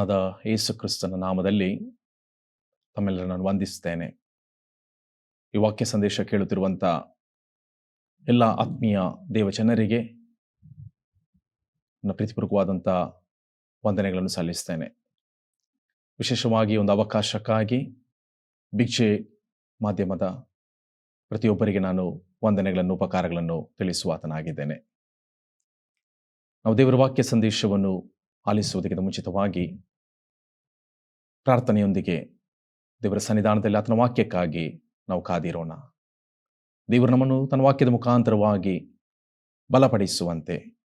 ಕರ್ತನಾದ ಯೇಸುಕ್ರಿಸ್ತನ ನಾಮದಲ್ಲಿ ತಮ್ಮೆಲ್ಲರ ನಾನು ವಂದಿಸ್ತೇನೆ ಈ ವಾಕ್ಯ ಸಂದೇಶ ಕೇಳುತ್ತಿರುವಂಥ ಎಲ್ಲ ಆತ್ಮೀಯ ದೇವಜನರಿಗೆ ನನ್ನ ಪ್ರೀತಿಪೂರ್ವಕವಾದಂಥ ವಂದನೆಗಳನ್ನು ಸಲ್ಲಿಸ್ತೇನೆ ವಿಶೇಷವಾಗಿ ಒಂದು ಅವಕಾಶಕ್ಕಾಗಿ ಭಿಕ್ಷೆ ಮಾಧ್ಯಮದ ಪ್ರತಿಯೊಬ್ಬರಿಗೆ ನಾನು ವಂದನೆಗಳನ್ನು, ಉಪಕಾರಗಳನ್ನು ತಿಳಿಸುವಾತನಾಗಿದ್ದೇನೆ ನಾವು ದೇವರ ವಾಕ್ಯ ಸಂದೇಶವನ್ನು ಆಲಿಸುವುದಕ್ಕಿಂತ ಮುಂಚಿತವಾಗಿ ಪ್ರಾರ್ಥನೆಯೊಂದಿಗೆ ದೇವರ ಸನ್ನಿಧಾನದಲ್ಲಿ ಆತನ ವಾಕ್ಯಕ್ಕಾಗಿ ನಾವು ಕಾದಿರೋಣ. ದೇವರು ನಮ್ಮನ್ನು ತನ್ನ ವಾಕ್ಯದ ಮುಖಾಂತರವಾಗಿ ಬಲಪಡಿಸುವಂತೆ,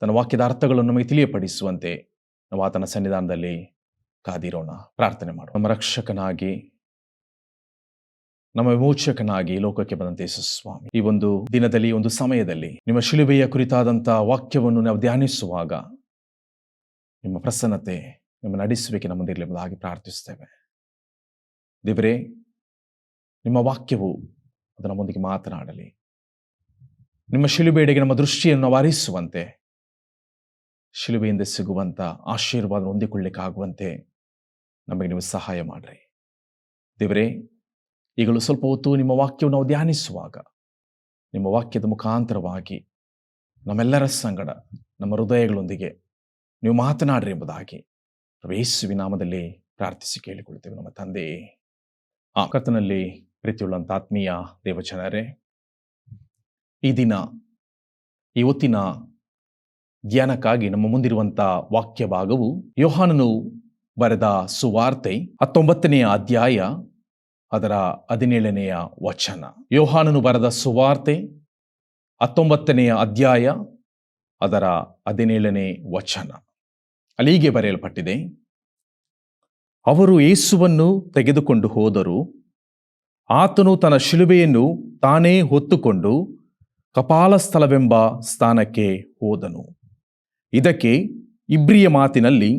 ತನ್ನ ವಾಕ್ಯದ ಅರ್ಥಗಳನ್ನು ನಮಗೆ ತಿಳಿಯಪಡಿಸುವಂತೆ ನಾವು ಆತನ ಸನ್ನಿಧಾನದಲ್ಲಿ ಕಾದಿರೋಣ. ಪ್ರಾರ್ಥನೆ ಮಾಡೋಣ. ನಮ್ಮ ರಕ್ಷಕನಾಗಿ, ನಮ್ಮ ವಿಮೋಚಕನಾಗಿ ಲೋಕಕ್ಕೆ ಬಂದಂತೆ ಯಶಸ್ವಾಮಿ ಸ್ವಾಮಿ ಈ ಒಂದು ದಿನದಲ್ಲಿ ಒಂದು ಸಮಯದಲ್ಲಿ ನಿಮ್ಮ ಶಿಲುಬೆಯ ಕುರಿತಾದಂಥ ವಾಕ್ಯವನ್ನು ನಾವು ಧ್ಯಾನಿಸುವಾಗ ನಿಮ್ಮ ಪ್ರಸನ್ನತೆ ನಿಮ್ಮ ನಡೆಸುವಿಕೆ ನಮ್ಮ ಮುಂದಿರಲಿ ಎಂಬುದಾಗಿ ಪ್ರಾರ್ಥಿಸ್ತೇವೆ ದೇವರೇ, ನಿಮ್ಮ ವಾಕ್ಯವು ಅದು ನಮ್ಮೊಂದಿಗೆ ಮಾತನಾಡಲಿ. ನಿಮ್ಮ ಶಿಲುಬೆಡೆಗೆ ನಮ್ಮ ದೃಷ್ಟಿಯನ್ನು ವಾರಿಸುವಂತೆ ಶಿಲುಬೆಯಿಂದ ಸಿಗುವಂಥ ಆಶೀರ್ವಾದ ಹೊಂದಿಕೊಳ್ಳಿಕ್ಕಾಗುವಂತೆ ನಮಗೆ ನೀವು ಸಹಾಯ ಮಾಡ್ರಿ. ದೇವರೇ, ಈಗಲೂ ಸ್ವಲ್ಪ ಹೊತ್ತು ನಿಮ್ಮ ವಾಕ್ಯವನ್ನು ನಾವು ಧ್ಯಾನಿಸುವಾಗ, ನಿಮ್ಮ ವಾಕ್ಯದ ಮುಖಾಂತರವಾಗಿ ನಮ್ಮೆಲ್ಲರ ಸಂಗಡ, ನಮ್ಮ ಹೃದಯಗಳೊಂದಿಗೆ ನೀವು ಮಾತನಾಡ್ರಿ ಎಂಬುದಾಗಿ ಯೇಸುವಿ ನಾಮದಲ್ಲಿ ಪ್ರಾರ್ಥಿಸಿ ಕೇಳಿಕೊಳ್ತೇವೆ ನಮ್ಮ ತಂದೆ, ಆ ಕರ್ತನಲ್ಲಿ ಪ್ರೀತಿಯುಳ್ಳಂಥ ಆತ್ಮೀಯ ದೇವಜನರೇ, ಈ ದಿನ, ಈ ಹೊತ್ತಿನ ಧ್ಯಾನಕ್ಕಾಗಿ ನಮ್ಮ ಮುಂದಿರುವಂಥ ವಾಕ್ಯ ಭಾಗವು ಯೋಹಾನನು ಬರೆದ ಸುವಾರ್ತೆ ಹತ್ತೊಂಬತ್ತನೆಯ ಅಧ್ಯಾಯ ಅದರ ಹದಿನೇಳನೆಯ ವಚನ. ಯೋಹಾನನು ಬರೆದ ಸುವಾರ್ತೆ ಹತ್ತೊಂಬತ್ತನೆಯ ಅಧ್ಯಾಯ ಅದರ ಹದಿನೇಳನೇ ವಚನ. ಅಲ್ಲಿ ಹೀಗೆ ಬರೆಯಲ್ಪಟ್ಟಿದೆ, ಅವರು ಯೇಸುವನ್ನು ತೆಗೆದುಕೊಂಡು ಹೋದರು. ಆತನು ತನ್ನ ಶಿಲುಬೆಯನ್ನು ತಾನೇ ಹೊತ್ತುಕೊಂಡು ಕಪಾಲ ಸ್ಥಳವೆಂಬ ಸ್ಥಾನಕ್ಕೆ ಹೋದನು. ಇದಕ್ಕೆ ಇಬ್ರಿಯ ಮಾತಿನಲ್ಲಿ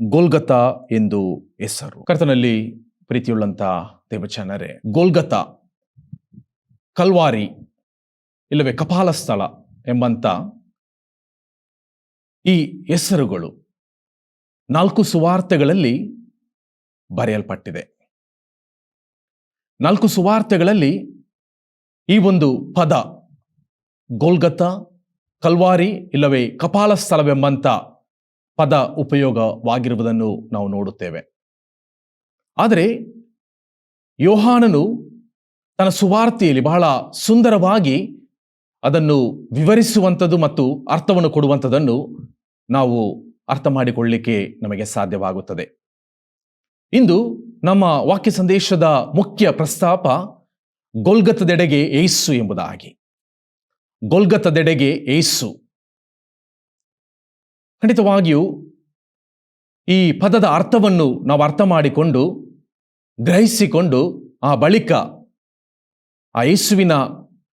ಗೋಲ್ಗತ ಎಂದು ಹೆಸರು. ಕರ್ತನಲ್ಲಿ ಪ್ರೀತಿಯುಳ್ಳಂತ ದೇವಚನರೇ ಗೋಲ್ಗತ, ಕಲ್ವಾರಿ, ಇಲ್ಲವೇ ಕಪಾಲ ಸ್ಥಳ ಈ ಹೆಸರುಗಳು ನಾಲ್ಕು ಸುವಾರ್ತೆಗಳಲ್ಲಿ ಬರೆಯಲ್ಪಟ್ಟಿದೆ. ನಾಲ್ಕು ಸುವಾರ್ತೆಗಳಲ್ಲಿ ಈ ಒಂದು ಪದ, ಗೋಲ್ಗತ, ಕಲ್ವಾರಿ ಇಲ್ಲವೇ ಕಪಾಲ ಸ್ಥಳವೆಂಬಂಥ ಪದ ಉಪಯೋಗವಾಗಿರುವುದನ್ನು ನಾವು ನೋಡುತ್ತೇವೆ. ಆದರೆ ಯೋಹಾನನು ತನ್ನ ಸುವಾರ್ತೆಯಲ್ಲಿ ಬಹಳ ಸುಂದರವಾಗಿ ಅದನ್ನು ವಿವರಿಸುವಂಥದ್ದು ಮತ್ತು ಅರ್ಥವನ್ನು ಕೊಡುವಂಥದ್ದನ್ನು ನಾವು ಅರ್ಥ ಮಾಡಿಕೊಳ್ಳಲಿಕ್ಕೆ ನಮಗೆ ಸಾಧ್ಯವಾಗುತ್ತದೆ. ಇಂದು ನಮ್ಮ ವಾಕ್ಯ ಸಂದೇಶದ ಮುಖ್ಯ ಪ್ರಸ್ತಾಪ ಗೊಲ್ಗತದೆಡೆಗೆ ಏಸು ಎಂಬುದಾಗಿ. ಗೊಲ್ಗತದೆಡೆಗೆ ಏಸು. ಖಂಡಿತವಾಗಿಯೂ ಈ ಪದದ ಅರ್ಥವನ್ನು ನಾವು ಅರ್ಥ ಮಾಡಿಕೊಂಡು ಗ್ರಹಿಸಿಕೊಂಡು ಆ ಬಳಿಕ ಆ ಯೇಸುವಿನ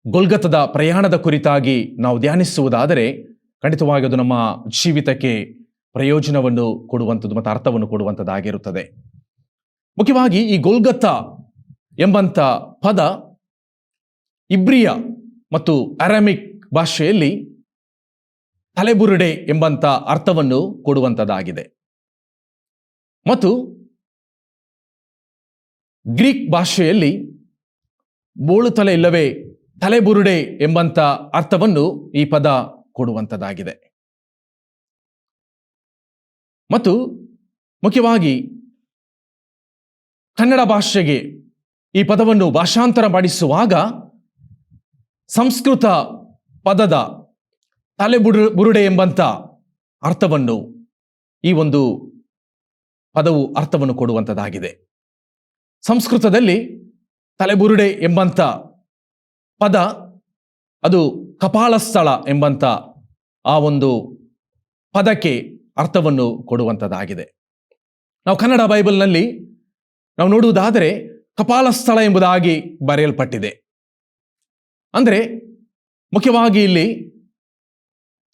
ಗೊಲ್ಗತದ ಪ್ರಯಾಣದ ಕುರಿತಾಗಿ ನಾವು ಧ್ಯಾನಿಸುವುದಾದರೆ ಖಂಡಿತವಾಗಿ ಅದು ನಮ್ಮ ಜೀವಿತಕ್ಕೆ ಪ್ರಯೋಜನವನ್ನು ಕೊಡುವಂಥದ್ದು ಮತ್ತು ಅರ್ಥವನ್ನು ಕೊಡುವಂಥದ್ದಾಗಿರುತ್ತದೆ ಮುಖ್ಯವಾಗಿ ಈ ಗೋಲ್ಗತ್ತ ಎಂಬಂಥ ಪದ ಇಬ್ರಿಯ ಮತ್ತು ಅರಾಮಿಕ್ ಭಾಷೆಯಲ್ಲಿ ತಲೆಬುರುಡೆ ಎಂಬಂಥ ಅರ್ಥವನ್ನು ಕೊಡುವಂಥದ್ದಾಗಿದೆ. ಮತ್ತು ಗ್ರೀಕ್ ಭಾಷೆಯಲ್ಲಿ ಬೋಳು ತಲೆ ಇಲ್ಲವೇ ತಲೆಬುರುಡೆ ಎಂಬಂಥ ಅರ್ಥವನ್ನು ಈ ಪದ ಕೊಡುವಂಥದ್ದಾಗಿದೆ. ಮತ್ತು ಮುಖ್ಯವಾಗಿ ಕನ್ನಡ ಭಾಷೆಗೆ ಈ ಪದವನ್ನು ಭಾಷಾಂತರ ಮಾಡಿಸುವಾಗ ಸಂಸ್ಕೃತ ಪದದ ತಲೆಬುರು ಬುರುಡೆ ಎಂಬಂಥ ಅರ್ಥವನ್ನು ಈ ಒಂದು ಪದವು ಅರ್ಥವನ್ನು ಕೊಡುವಂಥದ್ದಾಗಿದೆ ಸಂಸ್ಕೃತದಲ್ಲಿ ತಲೆಬುರುಡೆ ಎಂಬಂಥ ಪದ ಅದು ಕಪಾಲಸ್ಥಳ ಎಂಬಂಥ ಆ ಒಂದು ಪದಕ್ಕೆ ಅರ್ಥವನ್ನು ಕೊಡುವಂಥದ್ದಾಗಿದೆ. ನಾವು ಕನ್ನಡ ಬೈಬಲ್ನಲ್ಲಿ ನಾವು ನೋಡುವುದಾದರೆ ಕಪಾಲ ಸ್ಥಳ ಎಂಬುದಾಗಿ ಬರೆಯಲ್ಪಟ್ಟಿದೆ. ಅಂದರೆ ಮುಖ್ಯವಾಗಿ ಇಲ್ಲಿ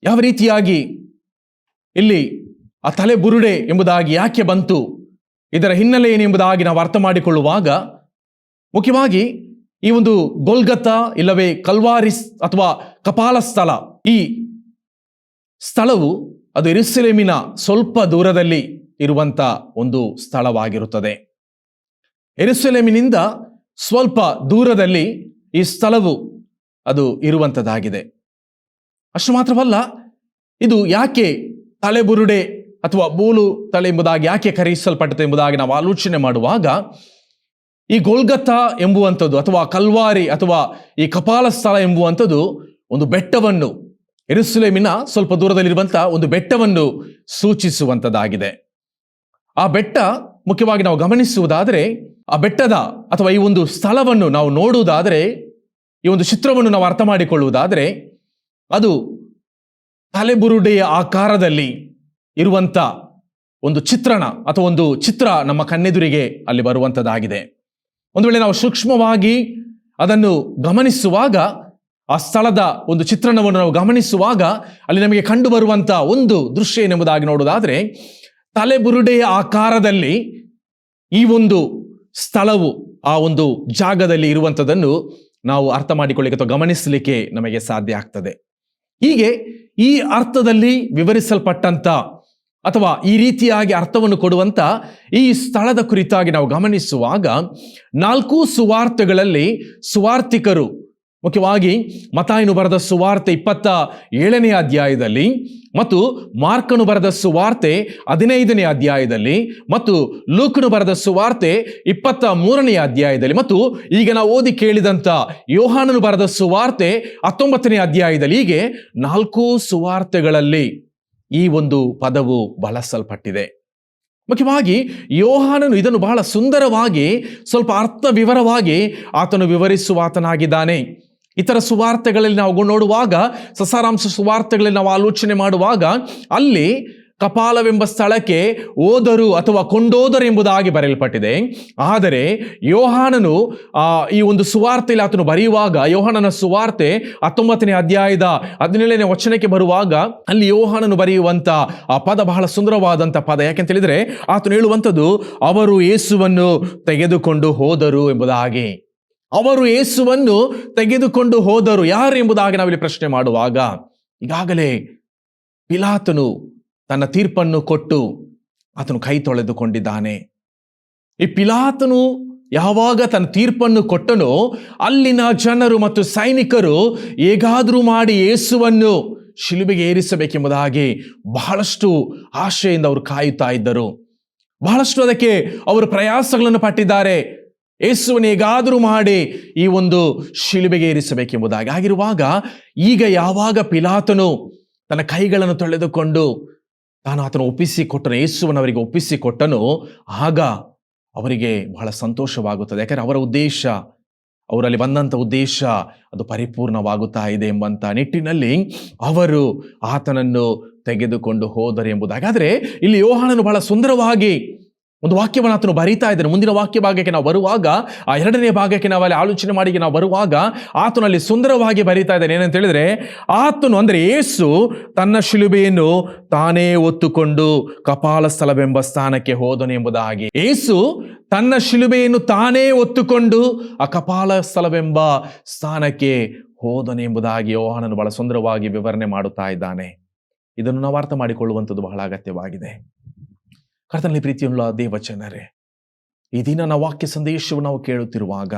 ಯಾವ ರೀತಿಯಾಗಿ ಇಲ್ಲಿ ಆ ತಲೆ ಬುರುಡೆ ಎಂಬುದಾಗಿ ಯಾಕೆ ಬಂತು, ಇದರ ಹಿನ್ನೆಲೆ ಏನೆಂಬುದಾಗಿ ನಾವು ಅರ್ಥ ಮಾಡಿಕೊಳ್ಳುವಾಗ ಮುಖ್ಯವಾಗಿ ಈ ಒಂದು ಗೋಲ್ಗತ್ತ ಇಲ್ಲವೇ ಕಲ್ವಾರಿಸ್ ಅಥವಾ ಕಪಾಲ ಸ್ಥಳ ಈ ಸ್ಥಳವು ಅದು ಎರುಸಲೇಮಿನ ಸ್ವಲ್ಪ ದೂರದಲ್ಲಿ ಇರುವಂತ ಒಂದು ಸ್ಥಳವಾಗಿರುತ್ತದೆ. ಎರುಸಲೇಮಿನಿಂದ ಸ್ವಲ್ಪ ದೂರದಲ್ಲಿ ಈ ಸ್ಥಳವು ಅದು ಇರುವಂಥದ್ದಾಗಿದೆ ಅಷ್ಟು ಮಾತ್ರವಲ್ಲ, ಇದು ಯಾಕೆ ತಲೆಬುರುಡೆ ಅಥವಾ ಬೂಲು ತಲೆ ಎಂಬುದಾಗಿ ಯಾಕೆ ಕರೆಯಿಸಲ್ಪಟ್ಟಿದೆ ಎಂಬುದಾಗಿ ನಾವು ಆಲೋಚನೆ ಮಾಡುವಾಗ, ಈ ಗೋಲ್ಗತ್ತ ಎಂಬುವಂಥದ್ದು ಅಥವಾ ಕಲ್ವಾರಿ ಅಥವಾ ಈ ಕಪಾಲ ಸ್ಥಳ ಎಂಬುವಂಥದ್ದು ಒಂದು ಬೆಟ್ಟವನ್ನು ಎರುಸಲೇಮಿನ ಸ್ವಲ್ಪ ದೂರದಲ್ಲಿರುವಂತಹ ಒಂದು ಬೆಟ್ಟವನ್ನು ಸೂಚಿಸುವಂಥದ್ದಾಗಿದೆ ಆ ಬೆಟ್ಟ ಮುಖ್ಯವಾಗಿ ನಾವು ಗಮನಿಸುವುದಾದರೆ, ಆ ಬೆಟ್ಟದ ಅಥವಾ ಈ ಒಂದು ಸ್ಥಳವನ್ನು ನಾವು ನೋಡುವುದಾದರೆ, ಈ ಒಂದು ಚಿತ್ರವನ್ನು ನಾವು ಅರ್ಥ ಮಾಡಿಕೊಳ್ಳುವುದಾದರೆ, ಅದು ತಲೆಬುರುಡೆಯ ಆಕಾರದಲ್ಲಿ ಇರುವಂಥ ಒಂದು ಚಿತ್ರಣ ಅಥವಾ ಒಂದು ಚಿತ್ರ ನಮ್ಮ ಕಣ್ಣೆದುರಿಗೆ ಅಲ್ಲಿ ಬರುವಂಥದ್ದಾಗಿದೆ ಒಂದು ವೇಳೆ ನಾವು ಸೂಕ್ಷ್ಮವಾಗಿ ಅದನ್ನು ಗಮನಿಸುವಾಗ ಆ ಸ್ಥಳದ ಒಂದು ಚಿತ್ರಣವನ್ನು ನಾವು ಗಮನಿಸುವಾಗ ಅಲ್ಲಿ ನಮಗೆ ಕಂಡು ಬರುವಂತಹ ಒಂದು ದೃಶ್ಯ ಏನೆಂಬುದಾಗಿ ನೋಡುವುದಾದ್ರೆ ತಲೆಬುರುಡೆಯ ಆಕಾರದಲ್ಲಿ ಈ ಒಂದು ಸ್ಥಳವು, ಆ ಒಂದು ಜಾಗದಲ್ಲಿ ಇರುವಂಥದ್ದನ್ನು ನಾವು ಅರ್ಥ ಮಾಡಿಕೊಳ್ಳಿಕ್ಕೆ ಅಥವಾ ಗಮನಿಸಲಿಕ್ಕೆ ನಮಗೆ ಸಾಧ್ಯ ಆಗ್ತದೆ. ಹೀಗೆ ಈ ಅರ್ಥದಲ್ಲಿ ವಿವರಿಸಲ್ಪಟ್ಟಂಥ ಅಥವಾ ಈ ರೀತಿಯಾಗಿ ಅರ್ಥವನ್ನು ಕೊಡುವಂತ ಈ ಸ್ಥಳದ ಕುರಿತಾಗಿ ನಾವು ಗಮನಿಸುವಾಗ ನಾಲ್ಕು ಸುವಾರ್ತೆಗಳಲ್ಲಿ ಸುವಾರ್ತಿಕರು ಮುಖ್ಯವಾಗಿ ಮತಾಯನು ಬರೆದ ಸುವಾರ್ತೆ ಇಪ್ಪತ್ತ ಏಳನೇ ಅಧ್ಯಾಯದಲ್ಲಿ ಮತ್ತು ಮಾರ್ಕನು ಬರೆದ ಸುವಾರ್ತೆ ಹದಿನೈದನೇ ಅಧ್ಯಾಯದಲ್ಲಿ ಮತ್ತು ಲೂಕನು ಬರೆದ ಸುವಾರ್ತೆ ಇಪ್ಪತ್ತ ಮೂರನೇ ಅಧ್ಯಾಯದಲ್ಲಿ ಮತ್ತು ಈಗ ನಾವು ಓದಿ ಕೇಳಿದಂಥ ಯೋಹಾನನು ಬರೆದ ಸುವಾರ್ತೆ ಹತ್ತೊಂಬತ್ತನೇ ಅಧ್ಯಾಯದಲ್ಲಿ ಹೀಗೆ ನಾಲ್ಕು ಸುವಾರ್ತೆಗಳಲ್ಲಿ ಈ ಒಂದು ಪದವು ಬಳಸಲ್ಪಟ್ಟಿದೆ. ಮುಖ್ಯವಾಗಿ ಯೋಹಾನನು ಇದನ್ನು ಬಹಳ ಸುಂದರವಾಗಿ ಸ್ವಲ್ಪ ಅರ್ಥ ವಿವರವಾಗಿ ಆತನು ವಿವರಿಸುವ ಆತನಾಗಿದ್ದಾನೆ ಇತರ ಸುವಾರ್ತೆಗಳಲ್ಲಿ ನಾವು ನೋಡುವಾಗ, ಸಸಾರಾಂಶ ಸುವಾರ್ತೆಗಳಲ್ಲಿ ನಾವು ಆಲೋಚನೆ ಮಾಡುವಾಗ, ಅಲ್ಲಿ ಕಪಾಲವೆಂಬ ಸ್ಥಳಕ್ಕೆ ಓದರು ಅಥವಾ ಕೊಂಡೋದರು ಎಂಬುದಾಗಿ ಬರೆಯಲ್ಪಟ್ಟಿದೆ. ಆದರೆ ಯೋಹಾನನು ಈ ಒಂದು ಸುವಾರ್ತೆಯಲ್ಲಿ ಆತನು ಬರೆಯುವಾಗ, ಯೋಹಾನನ ಸುವಾರ್ತೆ ಹತ್ತೊಂಬತ್ತನೇ ಅಧ್ಯಾಯದ ಹದಿನೇಳನೇ ವಚನಕ್ಕೆ ಬರುವಾಗ, ಅಲ್ಲಿ ಯೋಹಾನನು ಬರೆಯುವಂಥ, ಆ ಪದ ಬಹಳ ಸುಂದರವಾದಂಥ ಪದ. ಯಾಕೆಂತ ಹೇಳಿದ್ರೆ ಆತನು ಹೇಳುವಂಥದ್ದು, ಅವರು ಯೇಸುವನ್ನು ತೆಗೆದುಕೊಂಡು ಹೋದರು ಎಂಬುದಾಗಿ. ಅವರು ಯೇಸುವನ್ನು ತೆಗೆದುಕೊಂಡು ಹೋದರು. ಯಾರು ಎಂಬುದಾಗಿ ನಾವಿಲ್ಲಿ ಪ್ರಶ್ನೆ ಮಾಡುವಾಗ, ಈಗಾಗಲೇ ಪಿಲಾತನು ತನ್ನ ತೀರ್ಪನ್ನು ಕೊಟ್ಟು ಆತನು ಕೈ ತೊಳೆದುಕೊಂಡಿದ್ದಾನೆ. ಈ ಪಿಲಾತನು ಯಾವಾಗ ತನ್ನ ತೀರ್ಪನ್ನು ಕೊಟ್ಟನೋ, ಅಲ್ಲಿನ ಜನರು ಮತ್ತು ಸೈನಿಕರು ಹೇಗಾದರೂ ಮಾಡಿ ಯೇಸುವನ್ನು ಶಿಲುಬೆಗೆ ಏರಿಸಬೇಕೆಂಬುದಾಗಿ ಬಹಳಷ್ಟು ಆಶೆಯಿಂದ ಅವರು ಕಾಯುತ್ತಾ ಇದ್ದರು. ಬಹಳಷ್ಟು ಅದಕ್ಕೆ ಅವರು ಪ್ರಯಾಸಗಳನ್ನು ಪಟ್ಟಿದ್ದಾರೆ. ಯೇಸುವನ್ನು ಹೇಗಾದರೂ ಮಾಡಿ ಈ ಒಂದು ಶಿಲುಬೆಗೆ ಏರಿಸಬೇಕೆಂಬುದಾಗಿ. ಆಗಿರುವಾಗ ಈಗ ಯಾವಾಗ ಪಿಲಾತನು ತನ್ನ ಕೈಗಳನ್ನು ತೊಳೆದುಕೊಂಡು ತಾನು ಆತನು ಒಪ್ಪಿಸಿಕೊಟ್ಟನು ಯೇಸುವನ್ನು ಅವರಿಗೆ ಒಪ್ಪಿಸಿಕೊಟ್ಟನು, ಆಗ ಅವರಿಗೆ ಬಹಳ ಸಂತೋಷವಾಗುತ್ತದೆ. ಯಾಕಂದರೆ ಅವರ ಉದ್ದೇಶ, ಅವರಲ್ಲಿ ಬಂದಂಥ ಉದ್ದೇಶ ಅದು ಪರಿಪೂರ್ಣವಾಗುತ್ತಾ ಇದೆ ಎಂಬಂಥ ನಿಟ್ಟಿನಲ್ಲಿ ಅವರು ಆತನನ್ನು ತೆಗೆದುಕೊಂಡು ಹೋದರು ಎಂಬುದಾಗಿ. ಆದರೆ ಇಲ್ಲಿ ಯೋಹಾನನು ಬಹಳ ಸುಂದರವಾಗಿ ಒಂದು ವಾಕ್ಯವನ್ನು ಆತನು ಬರೀತಾ ಇದ್ದಾನೆ. ಮುಂದಿನ ವಾಕ್ಯ ಭಾಗಕ್ಕೆ ನಾವು ಬರುವಾಗ, ಆ ಎರಡನೇ ಭಾಗಕ್ಕೆ ನಾವು ಅಲ್ಲಿ ಆಲೋಚನೆ ಮಾಡಿ ನಾವು ಬರುವಾಗ ಆತನಲ್ಲಿ ಸುಂದರವಾಗಿ ಬರೀತಾ ಇದ್ದಾನೆ. ಏನಂತ ಹೇಳಿದ್ರೆ, ಆತನು ಅಂದರೆ ಏಸು ತನ್ನ ಶಿಲುಬೆಯನ್ನು ತಾನೇ ಒತ್ತುಕೊಂಡು ಕಪಾಲ ಸ್ಥಳವೆಂಬ ಸ್ಥಾನಕ್ಕೆ ಹೋದನು ಎಂಬುದಾಗಿ. ಏಸು ತನ್ನ ಶಿಲುಬೆಯನ್ನು ತಾನೇ ಒತ್ತುಕೊಂಡು ಆ ಕಪಾಲ ಸ್ಥಳವೆಂಬ ಸ್ಥಾನಕ್ಕೆ ಹೋದನು ಎಂಬುದಾಗಿ ಯೋಹಾನನು ಬಹಳ ಸುಂದರವಾಗಿ ವಿವರಣೆ ಮಾಡುತ್ತಾ ಇದ್ದಾನೆ. ಇದನ್ನು ನಾವು ಅರ್ಥ ಮಾಡಿಕೊಳ್ಳುವಂಥದ್ದು ಬಹಳ ಅಗತ್ಯವಾಗಿದೆ. ಕರ್ತನಲ್ಲಿ ಪ್ರೀತಿಯುಳ್ಳ ದೇವಚನರೇ ಈ ದಿನ ನಾವು ವಾಕ್ಯ ಸಂದೇಶವು ನಾವು ಕೇಳುತ್ತಿರುವಾಗ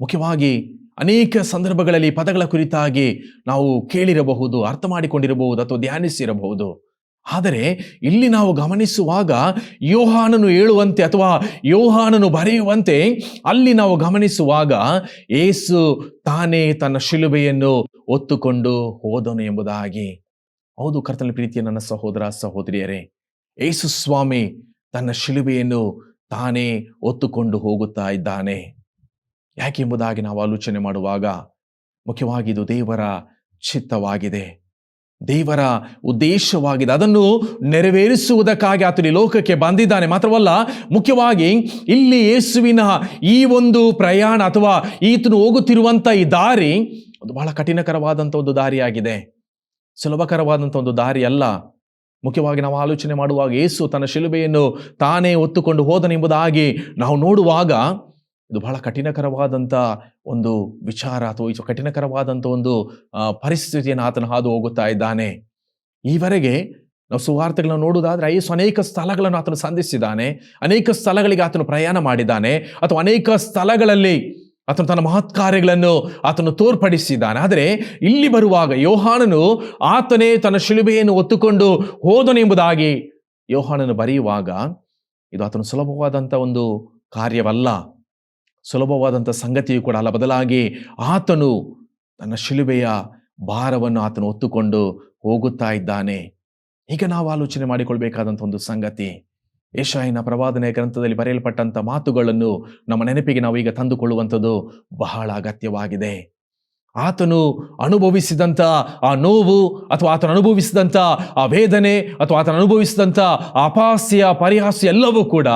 ಮುಖ್ಯವಾಗಿ ಅನೇಕ ಸಂದರ್ಭಗಳಲ್ಲಿ ಪದಗಳ ಕುರಿತಾಗಿ ನಾವು ಕೇಳಿರಬಹುದು, ಅರ್ಥ ಮಾಡಿಕೊಂಡಿರಬಹುದು ಅಥವಾ ಧ್ಯಾನಿಸಿರಬಹುದು. ಆದರೆ ಇಲ್ಲಿ ನಾವು ಗಮನಿಸುವಾಗ ಯೋಹಾನನು ಹೇಳುವಂತೆ ಅಥವಾ ಯೋಹಾನನು ಬರೆಯುವಂತೆ ಅಲ್ಲಿ ನಾವು ಗಮನಿಸುವಾಗ ಏಸು ತಾನೇ ತನ್ನ ಶಿಲುಬೆಯನ್ನು ಒತ್ತುಕೊಂಡು ಹೋದನು ಎಂಬುದಾಗಿ. ಹೌದು ಕರ್ತನ ಪ್ರೀತಿಯ ನನ್ನ ಸಹೋದರ, ಸಹೋದರಿಯರೇ. ಏಸು ಸ್ವಾಮಿ ತನ್ನ ಶಿಲುಬೆಯನ್ನು ತಾನೇ ಒತ್ತುಕೊಂಡು ಹೋಗುತ್ತಾ ಇದ್ದಾನೆ. ಯಾಕೆಂಬುದಾಗಿ ನಾವು ಆಲೋಚನೆ ಮಾಡುವಾಗ ಮುಖ್ಯವಾಗಿ ಇದು ದೇವರ ಚಿತ್ತವಾಗಿದೆ. ದೇವರ ಉದ್ದೇಶವಾಗಿದೆ. ಅದನ್ನು ನೆರವೇರಿಸುವುದಕ್ಕಾಗಿ ಆತನು ಲೋಕಕ್ಕೆ ಬಂದಿದ್ದಾನೆ. ಮಾತ್ರವಲ್ಲ, ಮುಖ್ಯವಾಗಿ ಇಲ್ಲಿ ಯೇಸುವಿನ ಈ ಒಂದು ಪ್ರಯಾಣ ಅಥವಾ ಈತನು ಹೋಗುತ್ತಿರುವಂಥ ಈ ದಾರಿ ಅದು ಬಹಳ ಕಠಿಣಕರವಾದಂಥ ಒಂದು ದಾರಿಯಾಗಿದೆ. ಸುಲಭಕರವಾದಂಥ ಒಂದು ದಾರಿ ಅಲ್ಲ ಮುಖ್ಯವಾಗಿ ನಾವು ಆಲೋಚನೆ ಮಾಡುವಾಗ ಯೇಸು ತನ್ನ ಶಿಲುಬೆಯನ್ನು ತಾನೇ ಒತ್ತುಕೊಂಡು ಹೋದನೆಂಬುದಾಗಿ ನಾವು ನೋಡುವಾಗ ಇದು ಬಹಳ ಕಠಿಣಕರವಾದಂಥ ಒಂದು ವಿಚಾರ ಅಥವಾ ಇದು ಕಠಿಣಕರವಾದಂಥ ಒಂದು ಪರಿಸ್ಥಿತಿಯನ್ನು ಆತನ ಹಾದು ಹೋಗುತ್ತಾ ಇದ್ದಾನೆ. ಈವರೆಗೆ ನಾವು ಸುವಾರ್ತೆಗಳನ್ನು ನೋಡುವುದಾದರೆ ಯೇಸು ಅನೇಕ ಸ್ಥಳಗಳನ್ನು ಆತನು ಸಂಧಿಸಿದ್ದಾನೆ. ಅನೇಕ ಸ್ಥಳಗಳಿಗೆ ಆತನು ಪ್ರಯಾಣ ಮಾಡಿದ್ದಾನೆ. ಅಥವಾ ಅನೇಕ ಸ್ಥಳಗಳಲ್ಲಿ ಆತನು ತನ್ನ ಮಹತ್ ಕಾರ್ಯಗಳನ್ನು ಆತನು ತೋರ್ಪಡಿಸಿದ್ದಾನೆ. ಆದರೆ ಇಲ್ಲಿ ಬರುವಾಗ ಯೋಹಾನನು ಆತನೇ ತನ್ನ ಶಿಲುಬೆಯನ್ನು ಒತ್ತುಕೊಂಡು ಹೋದನು ಎಂಬುದಾಗಿ ಯೋಹಾನನು ಬರೆಯುವಾಗ ಇದು ಆತನು ಸುಲಭವಾದಂಥ ಒಂದು ಕಾರ್ಯವಲ್ಲ. ಸುಲಭವಾದಂಥ ಸಂಗತಿಯು ಕೂಡ ಅಲ್ಲ. ಬದಲಾಗಿ ಆತನು ತನ್ನ ಶಿಲುಬೆಯ ಭಾರವನ್ನು ಆತನು ಒತ್ತುಕೊಂಡು ಹೋಗುತ್ತಾ ಇದ್ದಾನೆ. ಈಗ ನಾವು ಆಲೋಚನೆ ಮಾಡಿಕೊಳ್ಬೇಕಾದಂಥ ಒಂದು ಸಂಗತಿ. ಏಷಾಯಿನ ಪ್ರವಾದನೆ ಗ್ರಂಥದಲ್ಲಿ ಬರೆಯಲ್ಪಟ್ಟಂಥ ಮಾತುಗಳನ್ನು ನಮ್ಮ ನೆನಪಿಗೆ ನಾವು ಈಗ ತಂದುಕೊಳ್ಳುವಂಥದ್ದು ಬಹಳ ಅಗತ್ಯವಾಗಿದೆ. ಆತನು ಅನುಭವಿಸಿದಂಥ ಆ ನೋವು ಅಥವಾ ಆತನು ಅನುಭವಿಸಿದಂಥ ಆ ವೇದನೆ ಅಥವಾ ಆತನು ಅನುಭವಿಸಿದಂಥ ಅಪಾಸ್ಯ, ಪರಿಹಾಸ್ಯ ಎಲ್ಲವೂ ಕೂಡ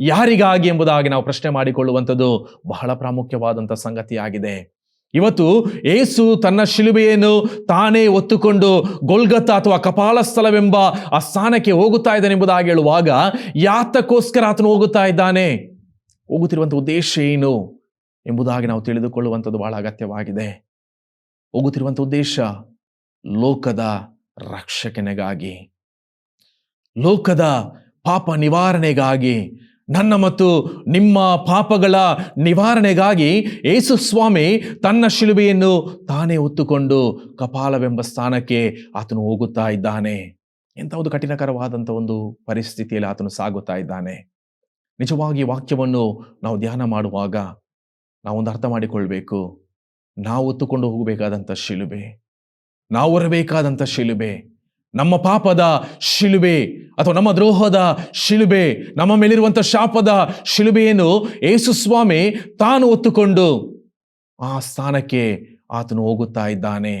ಯಾರಿಗಾಗಿ ಎಂಬುದಾಗಿ ನಾವು ಪ್ರಶ್ನೆ ಮಾಡಿಕೊಳ್ಳುವಂಥದ್ದು ಬಹಳ ಪ್ರಾಮುಖ್ಯವಾದಂಥ ಸಂಗತಿಯಾಗಿದೆ. ಇವತ್ತು ಏಸು ತನ್ನ ಶಿಲುಬೆಯನ್ನು ತಾನೇ ಒತ್ತುಕೊಂಡು ಗೊಲ್ಗತ್ತ ಅಥವಾ ಕಪಾಲ ಸ್ಥಳವೆಂಬ ಆ ಸ್ಥಾನಕ್ಕೆ ಹೋಗುತ್ತಾ ಇದ್ದಾನೆ ಎಂಬುದಾಗಿ ಹೇಳುವಾಗ ಯಾತಕ್ಕೋಸ್ಕರ ಆತನು ಹೋಗುತ್ತಾ ಇದ್ದಾನೆ? ಹೋಗುತ್ತಿರುವಂಥ ಉದ್ದೇಶ ಏನು ಎಂಬುದಾಗಿ ನಾವು ತಿಳಿದುಕೊಳ್ಳುವಂಥದ್ದು ಬಹಳ ಅಗತ್ಯವಾಗಿದೆ. ಹೋಗುತ್ತಿರುವಂಥ ಉದ್ದೇಶ ಲೋಕದ ರಕ್ಷಕನೆಗಾಗಿ, ಲೋಕದ ಪಾಪ ನಿವಾರಣೆಗಾಗಿ ನನ್ನ ಮತ್ತು ನಿಮ್ಮ ಪಾಪಗಳ ನಿವಾರಣೆಗಾಗಿ ಏಸು ಸ್ವಾಮಿ ತನ್ನ ಶಿಲುಬೆಯನ್ನು ತಾನೇ ಹೊತ್ತುಕೊಂಡು ಕಪಾಲವೆಂಬ ಸ್ಥಾನಕ್ಕೆ ಆತನು ಹೋಗುತ್ತಾ ಇದ್ದಾನೆ. ಎಂಥ ಒಂದು ಕಠಿಣಕರವಾದಂಥ ಒಂದು ಪರಿಸ್ಥಿತಿಯಲ್ಲಿ ಆತನು ಸಾಗುತ್ತಾ ಇದ್ದಾನೆ. ನಿಜವಾಗಿ ವಾಕ್ಯವನ್ನು ನಾವು ಧ್ಯಾನ ಮಾಡುವಾಗ ನಾವೊಂದು ಅರ್ಥ ಮಾಡಿಕೊಳ್ಬೇಕು. ನಾವು ಹೊತ್ತುಕೊಂಡು ಹೋಗಬೇಕಾದಂಥ ಶಿಲುಬೆ, ನಾವು ಹೊರಬೇಕಾದಂಥ ಶಿಲುಬೆ ನಮ್ಮ ಪಾಪದ ಶಿಲುಬೆ ಅಥವಾ ನಮ್ಮ ದ್ರೋಹದ ಶಿಲುಬೆ, ನಮ್ಮ ಮೇಲಿರುವಂಥ ಶಾಪದ ಶಿಲುಬೆಯನ್ನು ಯೇಸುಸ್ವಾಮಿ ಸ್ವಾಮಿ ತಾನು ಒತ್ತುಕೊಂಡು ಆ ಸ್ಥಾನಕ್ಕೆ ಆತನು ಹೋಗುತ್ತಾ ಇದ್ದಾನೆ.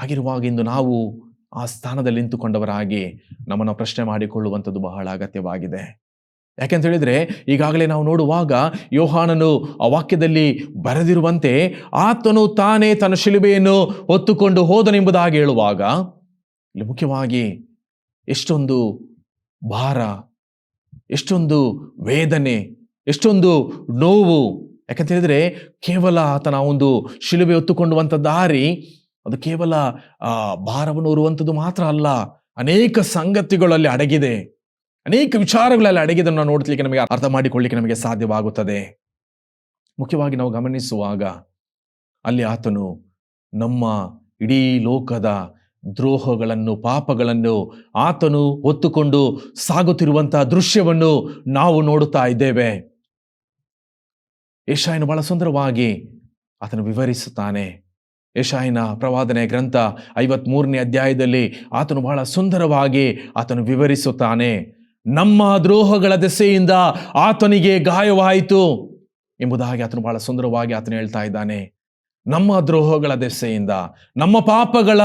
ಹಾಗಿರುವಾಗ ಇಂದು ನಾವು ಆ ಸ್ಥಾನದಲ್ಲಿ ನಿಂತುಕೊಂಡವರಾಗಿ ನಮ್ಮನ್ನು ಪ್ರಶ್ನೆ ಮಾಡಿಕೊಳ್ಳುವಂಥದ್ದು ಬಹಳ ಅಗತ್ಯವಾಗಿದೆ. ಯಾಕೆಂತ ಹೇಳಿದ್ರೆ, ಈಗಾಗಲೇ ನಾವು ನೋಡುವಾಗ ಯೋಹಾನನು ಆ ವಾಕ್ಯದಲ್ಲಿ ಬರೆದಿರುವಂತೆ ಆತನು ತಾನೇ ತನ್ನ ಶಿಲುಬೆಯನ್ನು ಹೊತ್ತುಕೊಂಡು ಹೋದನೆಂಬುದಾಗಿ ಹೇಳುವಾಗ ಇಲ್ಲಿ ಮುಖ್ಯವಾಗಿ ಎಷ್ಟೊಂದು ಭಾರ, ಎಷ್ಟೊಂದು ವೇದನೆ, ಎಷ್ಟೊಂದು ನೋವು. ಯಾಕಂತ ಹೇಳಿದ್ರೆ ಕೇವಲ ಆತನ ಒಂದು ಶಿಲುಬೆ ಹೊತ್ತುಕೊಂಡುವಂಥ ದಾರಿ ಅದು ಕೇವಲ ಭಾರವನ್ನು ಹೊರುವಂಥದ್ದು ಮಾತ್ರ ಅಲ್ಲ, ಅನೇಕ ಸಂಗತಿಗಳಲ್ಲಿ ಅಡಗಿದೆ. ಅನೇಕ ವಿಚಾರಗಳಲ್ಲಿ ಅಡಗಿದನ್ನು ನಾವು ನೋಡ್ಲಿಕ್ಕೆ ನಮಗೆ ಅರ್ಥ ಮಾಡಿಕೊಳ್ಳಿಕ್ಕೆ ನಮಗೆ ಸಾಧ್ಯವಾಗುತ್ತದೆ. ಮುಖ್ಯವಾಗಿ ನಾವು ಗಮನಿಸುವಾಗ ಅಲ್ಲಿ ಆತನು ನಮ್ಮ ಇಡೀ ಲೋಕದ ದ್ರೋಹಗಳನ್ನು, ಪಾಪಗಳನ್ನು ಆತನು ಹೊತ್ತುಕೊಂಡು ಸಾಗುತ್ತಿರುವಂತಹ ದೃಶ್ಯವನ್ನು ನಾವು ನೋಡುತ್ತಾ ಇದ್ದೇವೆ. ಯಶಾಯನು ಬಹಳ ಸುಂದರವಾಗಿ ಆತನು ವಿವರಿಸುತ್ತಾನೆ. ಯಶಾಯನ ಪ್ರವಾದನೆ ಗ್ರಂಥ ಐವತ್ಮೂರನೇ ಅಧ್ಯಾಯದಲ್ಲಿ ಆತನು ಬಹಳ ಸುಂದರವಾಗಿ ಆತನು ವಿವರಿಸುತ್ತಾನೆ. ನಮ್ಮ ದ್ರೋಹಗಳ ದೆಸೆಯಿಂದ ಆತನಿಗೆ ಗಾಯವಾಯಿತು ಎಂಬುದಾಗಿ ಆತನು ಬಹಳ ಸುಂದರವಾಗಿ ಆತನು ಹೇಳ್ತಾ ಇದ್ದಾನೆ. ನಮ್ಮ ದ್ರೋಹಗಳ ದೆಸೆಯಿಂದ, ನಮ್ಮ ಪಾಪಗಳ